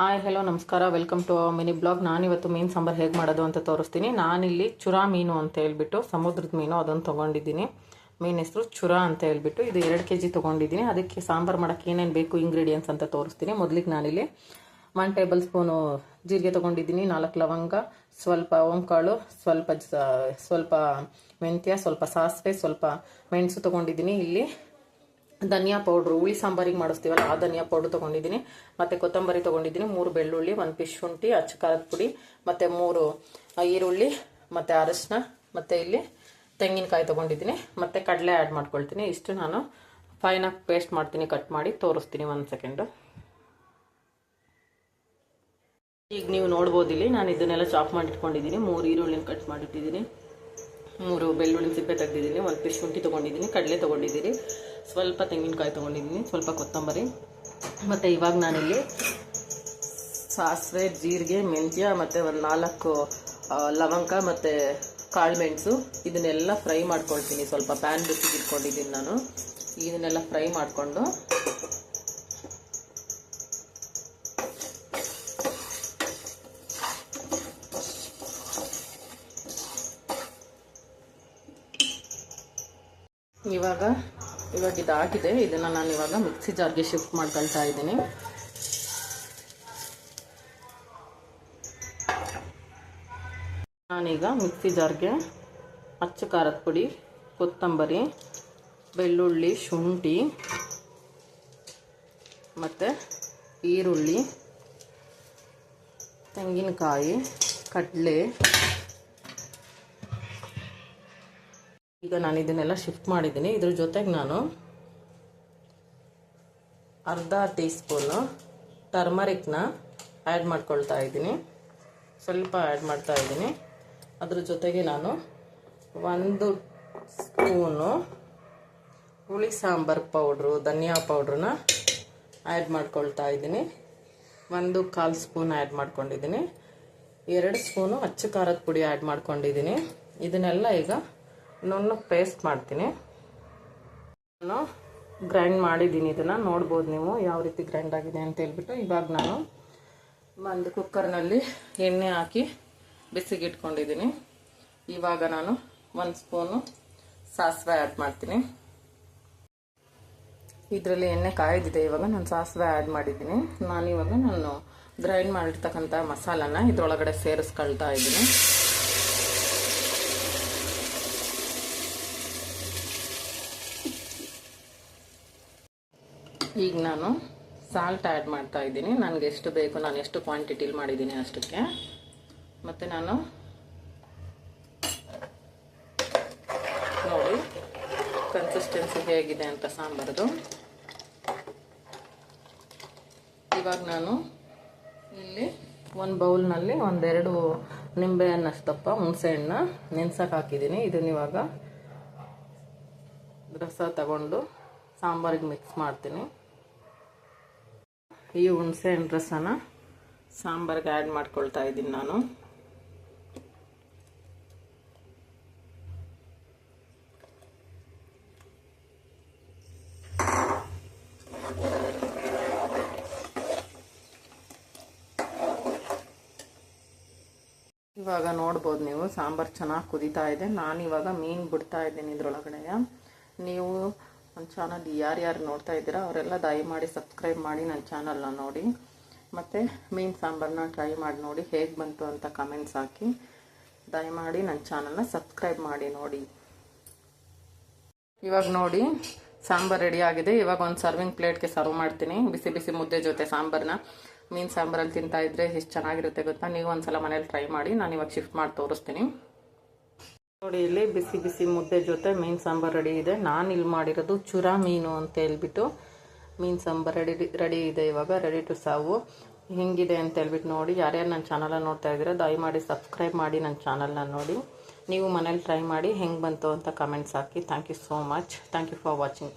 Hi hello ನಮಸ್ಕಾರ. Welcome to mini blog ನಾನಿವತ್ತು ಮೀನು ಸಾಂಬಾರು ಹೇಗೆ ಮಾಡೋದು ಅಂತ ತೋರಿಸ್ತೀನಿ. ನಾನಿಲ್ಲಿ ಚುರಾ ಮೀನು ಅಂತ ಹೇಳ್ಬಿಟ್ಟು, ಸಮುದ್ರದ ಮೀನು ಅದನ್ನು ತೊಗೊಂಡಿದ್ದೀನಿ. ಮೀನು ಹೆಸರು ಚುರಾ ಅಂತ ಹೇಳ್ಬಿಟ್ಟು, ಇದು ಎರಡು ಕೆ ಜಿ ತೊಗೊಂಡಿದ್ದೀನಿ. ಅದಕ್ಕೆ ಸಾಂಬಾರು ಮಾಡೋಕ್ಕೆ ಏನೇನು ಬೇಕು ಇಂಗ್ರೀಡಿಯೆಂಟ್ಸ್ ಅಂತ ತೋರಿಸ್ತೀನಿ. ಮೊದಲಿಗೆ ನಾನಿಲ್ಲಿ ಒನ್ ಟೇಬಲ್ ಸ್ಪೂನು ಜೀರಿಗೆ ತೊಗೊಂಡಿದ್ದೀನಿ, ನಾಲ್ಕು ಲವಂಗ, ಸ್ವಲ್ಪ ಓಂಕಾಳು, ಸ್ವಲ್ಪ ಸ್ವಲ್ಪ ಮೆಂತ್ಯ, ಸ್ವಲ್ಪ ಸಾಸಿವೆ, ಸ್ವಲ್ಪ ಮೆಣಸು ತೊಗೊಂಡಿದ್ದೀನಿ. ಇಲ್ಲಿ ಧನಿಯಾ ಪೌಡ್ರು, ಹುಳಿ ಸಾಂಬಾರಿಗೆ ಮಾಡಿಸ್ತೀವಲ್ಲ, ಆ ಧನಿಯಾ ಪೌಡ್ರ್ ತೊಗೊಂಡಿದ್ದೀನಿ. ಮತ್ತು ಕೊತ್ತಂಬರಿ ತೊಗೊಂಡಿದ್ದೀನಿ, ಮೂರು ಬೆಳ್ಳುಳ್ಳಿ, ಒಂದು ಪಿಶ್ ಶುಂಠಿ ಅಚ್ಚ ಖಾರದ ಪುಡಿ, ಮತ್ತು ಮೂರು ಈರುಳ್ಳಿ, ಮತ್ತು ಅರಶಿನ, ಮತ್ತು ಇಲ್ಲಿ ತೆಂಗಿನಕಾಯಿ ತೊಗೊಂಡಿದ್ದೀನಿ. ಮತ್ತು ಕಡಲೆ ಆ್ಯಡ್ ಮಾಡ್ಕೊಳ್ತೀನಿ. ಇಷ್ಟು ನಾನು ಫೈನಾಗಿ ಪೇಸ್ಟ್ ಮಾಡ್ತೀನಿ ಕಟ್ ಮಾಡಿ, ತೋರಿಸ್ತೀನಿ ಒಂದು ಸೆಕೆಂಡು ಈಗ ನೀವು ನೋಡ್ಬೋದಿಲ್ಲಿ, ನಾನು ಇದನ್ನೆಲ್ಲ ಚಾಪ್ ಮಾಡಿಟ್ಕೊಂಡಿದ್ದೀನಿ. ಮೂರು ಈರುಳ್ಳಿನ ಕಟ್ ಮಾಡಿಟ್ಟಿದ್ದೀನಿ. ಮೂರು ಬೆಳ್ಳುಳ್ಳಿ ಸಿಪ್ಪೆ ತೆಗೆದಿದ್ದೀನಿ, ಒಂದು ಪಿಶ್ ಶುಂಠಿ ತೊಗೊಂಡಿದ್ದೀನಿ, ಕಡಲೆ ತೊಗೊಂಡಿದ್ದೀನಿ, ಸ್ವಲ್ಪ ತೆಂಗಿನಕಾಯಿ ತೊಗೊಂಡಿದ್ದೀನಿ, ಸ್ವಲ್ಪ ಕೊತ್ತಂಬರಿ. ಮತ್ತು ಇವಾಗ ನಾನಿಲ್ಲಿ ಸಾಸಿವೆ, ಜೀರಿಗೆ, ಮೆಂತ್ಯ, ಮತ್ತು ಒಂದು ನಾಲ್ಕು ಲವಂಗ ಮತ್ತು ಕಾಳು ಮೆಣಸು, ಇದನ್ನೆಲ್ಲ ಫ್ರೈ ಮಾಡ್ಕೊಳ್ತೀನಿ. ಸ್ವಲ್ಪ ಪ್ಯಾನ್ ಬಿಸಿಗೆ ಇಟ್ಕೊಂಡಿದ್ದೀನಿ ನಾನು. ಇದನ್ನೆಲ್ಲ ಫ್ರೈ ಮಾಡಿಕೊಂಡು ಇವಾಗ ಇವಾಗ ಇದಾಗಿದೆ. ಇದನ್ನು ನಾನು ಇವಾಗ ಮಿಕ್ಸಿ ಜಾರ್ಗೆ ಶಿಫ್ಟ್ ಮಾಡ್ಕೊಳ್ತಾ ಇದ್ದೀನಿ. ನಾನೀಗ ಮಿಕ್ಸಿ ಜಾರ್ಗೆ ಅಚ್ಚ ಖಾರದ ಪುಡಿ, ಕೊತ್ತಂಬರಿ, ಬೆಳ್ಳುಳ್ಳಿ, ಶುಂಠಿ, ಮತ್ತು ಈರುಳ್ಳಿ, ತೆಂಗಿನಕಾಯಿ, ಕಡಲೆ ಈಗ ನಾನು ಇದನ್ನೆಲ್ಲ ಶಿಫ್ಟ್ ಮಾಡಿದ್ದೀನಿ. ಇದ್ರ ಜೊತೆಗೆ ನಾನು ಅರ್ಧ ಟೀ ಸ್ಪೂನು ಟರ್ಮರಿಕ್ನ ಆ್ಯಡ್ ಮಾಡ್ಕೊಳ್ತಾ ಇದ್ದೀನಿ. ಸ್ವಲ್ಪ ಆ್ಯಡ್ ಮಾಡ್ತಾ ಇದ್ದೀನಿ. ಅದ್ರ ಜೊತೆಗೆ ನಾನು ಒಂದು ಸ್ಪೂನು ಹುಳಿ ಸಾಂಬಾರು ಪೌಡ್ರು ಧನಿಯಾ ಪೌಡ್ರನ್ನ ಆ್ಯಡ್ ಮಾಡ್ಕೊಳ್ತಾ ಇದ್ದೀನಿ. ಒಂದು ಕಾಲು ಸ್ಪೂನ್ ಆ್ಯಡ್ ಮಾಡ್ಕೊಂಡಿದ್ದೀನಿ. ಎರಡು ಸ್ಪೂನು ಅಚ್ಚು ಖಾರದ ಪುಡಿ ಆ್ಯಡ್ ಮಾಡ್ಕೊಂಡಿದ್ದೀನಿ. ಇದನ್ನೆಲ್ಲ ಈಗ ನುಣ್ಣು ಪೇಸ್ಟ್ ಮಾಡ್ತೀನಿ. ನಾನು ಗ್ರೈಂಡ್ ಮಾಡಿದ್ದೀನಿ ಇದನ್ನು. ನೋಡ್ಬೋದು ನೀವು ಯಾವ ರೀತಿ ಗ್ರೈಂಡ್ ಆಗಿದೆ ಅಂತ ಹೇಳ್ಬಿಟ್ಟು ಇವಾಗ ನಾನು ಒಂದು ಕುಕ್ಕರ್ನಲ್ಲಿ ಎಣ್ಣೆ ಹಾಕಿ ಬಿಸಿಗೆ ಇಟ್ಕೊಂಡಿದ್ದೀನಿ. ಇವಾಗ ನಾನು ಒಂದು ಸ್ಪೂನು ಸಾಸಿವೆ ಆ್ಯಡ್ ಮಾಡ್ತೀನಿ. ಇದರಲ್ಲಿ ಎಣ್ಣೆ ಕಾಯ್ದಿದೆ. ಇವಾಗ ನಾನು ಸಾಸಿವೆ ಆ್ಯಡ್ ಮಾಡಿದ್ದೀನಿ. ನಾನಿವಾಗ ನಾನು ಗ್ರೈಂಡ್ ಮಾಡಿರ್ತಕ್ಕಂಥ ಮಸಾಲಾನ ಇದರೊಳಗಡೆ ಸೇರಿಸ್ಕೊಳ್ತಾ ಇದ್ದೀನಿ. ಈಗ ನಾನು ಸಾಲ್ಟ್ ಆ್ಯಡ್ ಮಾಡ್ತಾ ಇದ್ದೀನಿ. ನನಗೆ ಎಷ್ಟು ಬೇಕು, ನಾನು ಎಷ್ಟು ಕ್ವಾಂಟಿಟಿಲಿ ಮಾಡಿದ್ದೀನಿ ಅಷ್ಟಕ್ಕೆ. ಮತ್ತು ನಾನು ನೋಡಿ ಕನ್ಸಿಸ್ಟೆನ್ಸಿ ಹೇಗಿದೆ ಅಂತ ಸಾಂಬಾರ್ದು. ಇವಾಗ ನಾನು ಇಲ್ಲಿ ಒಂದು ಬೌಲ್ನಲ್ಲಿ ಒಂದೆರಡು ನಿಂಬೆಹಣ್ಣಷ್ಟಪ್ಪ, ಹುಣಸೆಹಣ್ಣ ನೆನ್ಸಕ್ಕೆ ಹಾಕಿದ್ದೀನಿ. ಇದನ್ನ ಇವಾಗ ರಸ ತಗೊಂಡು ಸಾಂಬಾರಿಗೆ ಮಿಕ್ಸ್ ಮಾಡ್ತೀನಿ. ಈ ಹುಣಸೆ ಹಣ್ಣು ರಸನ ಸಾಂಬಾರಿಗೆ ಆ್ಯಡ್ ಮಾಡ್ಕೊಳ್ತಾ ಇದ್ದೀನಿ ನಾನು. ಇವಾಗ ನೋಡ್ಬೋದು ನೀವು, ಸಾಂಬಾರು ಚೆನ್ನಾಗಿ ಕುದೀತಾ ಇದೆ. ನಾನು ಇವಾಗ ಮೀನು ಬಿಡ್ತಾ ಇದ್ದೀನಿ ಇದ್ರೊಳಗಡೆ. ನೀವು ನನ್ನ ಚಾನಲ್ ಯಾರ್ಯಾರು ನೋಡ್ತಾ ಇದ್ದೀರಾ, ಅವರೆಲ್ಲ ದಯಮಾಡಿ ಸಬ್ಸ್ಕ್ರೈಬ್ ಮಾಡಿ ನನ್ನ ಚಾನಲ್ನ ನೋಡಿ. ಮತ್ತು ಮೀನು ಸಾಂಬಾರನ್ನ ಟ್ರೈ ಮಾಡಿ ನೋಡಿ, ಹೇಗೆ ಬಂತು ಅಂತ ಕಮೆಂಟ್ಸ್ ಹಾಕಿ. ದಯಮಾಡಿ ನನ್ನ ಚಾನಲ್ನ ಸಬ್ಸ್ಕ್ರೈಬ್ ಮಾಡಿ ನೋಡಿ. ಇವಾಗ ನೋಡಿ, ಸಾಂಬಾರು ರೆಡಿ ಆಗಿದೆ. ಇವಾಗ ಒಂದು ಸರ್ವಿಂಗ್ ಪ್ಲೇಟ್ಗೆ ಸರ್ವ್ ಮಾಡ್ತೀನಿ. ಬಿಸಿ ಬಿಸಿ ಮುದ್ದೆ ಜೊತೆ ಸಾಂಬಾರನ್ನ ಮೀನು ಸಾಂಬಾರಲ್ಲಿ ತಿಂತಾ ಇದ್ರೆ ಎಷ್ಟು ಚೆನ್ನಾಗಿರುತ್ತೆ ಗೊತ್ತಾ? ನೀವು ಒಂದ್ಸಲ ಮನೇಲಿ ಟ್ರೈ ಮಾಡಿ, ನಾನು ಇವಾಗ ಶಿಫ್ಟ್ ಮಾಡಿ ತೋರಿಸ್ತೀನಿ. ನೋಡಿ, ಇಲ್ಲಿ ಬಿಸಿ ಬಿಸಿ ಮುದ್ದೆ ಜೊತೆ ಮೀನು ಸಾಂಬಾರು ರೆಡಿ ಇದೆ. ನಾನು ಇಲ್ಲಿ ಮಾಡಿರೋದು ಚುರಾ ಮೀನು ಅಂತ ಹೇಳ್ಬಿಟ್ಟು ಮೀನು ಸಾಂಬಾರು ರೆಡಿ ರೆಡಿ ಇದೆ ಇವಾಗ ರೆಡಿ ಟು ಸಾವು ಹೆಂಗಿದೆ ಅಂತ ಹೇಳ್ಬಿಟ್ಟು ನೋಡಿ. ಯಾರ್ಯಾರು ನನ್ನ ಚಾನಲನ್ನು ನೋಡ್ತಾ ಇದ್ದೀರಾ, ದಯಮಾಡಿ ಸಬ್ಸ್ಕ್ರೈಬ್ ಮಾಡಿ ನನ್ನ ಚಾನಲ್ನ ನೋಡಿ. ನೀವು ಮನೇಲಿ ಟ್ರೈ ಮಾಡಿ ಹೆಂಗೆ ಬಂತು ಅಂತ comments hockey. Thank you so much thank you for watching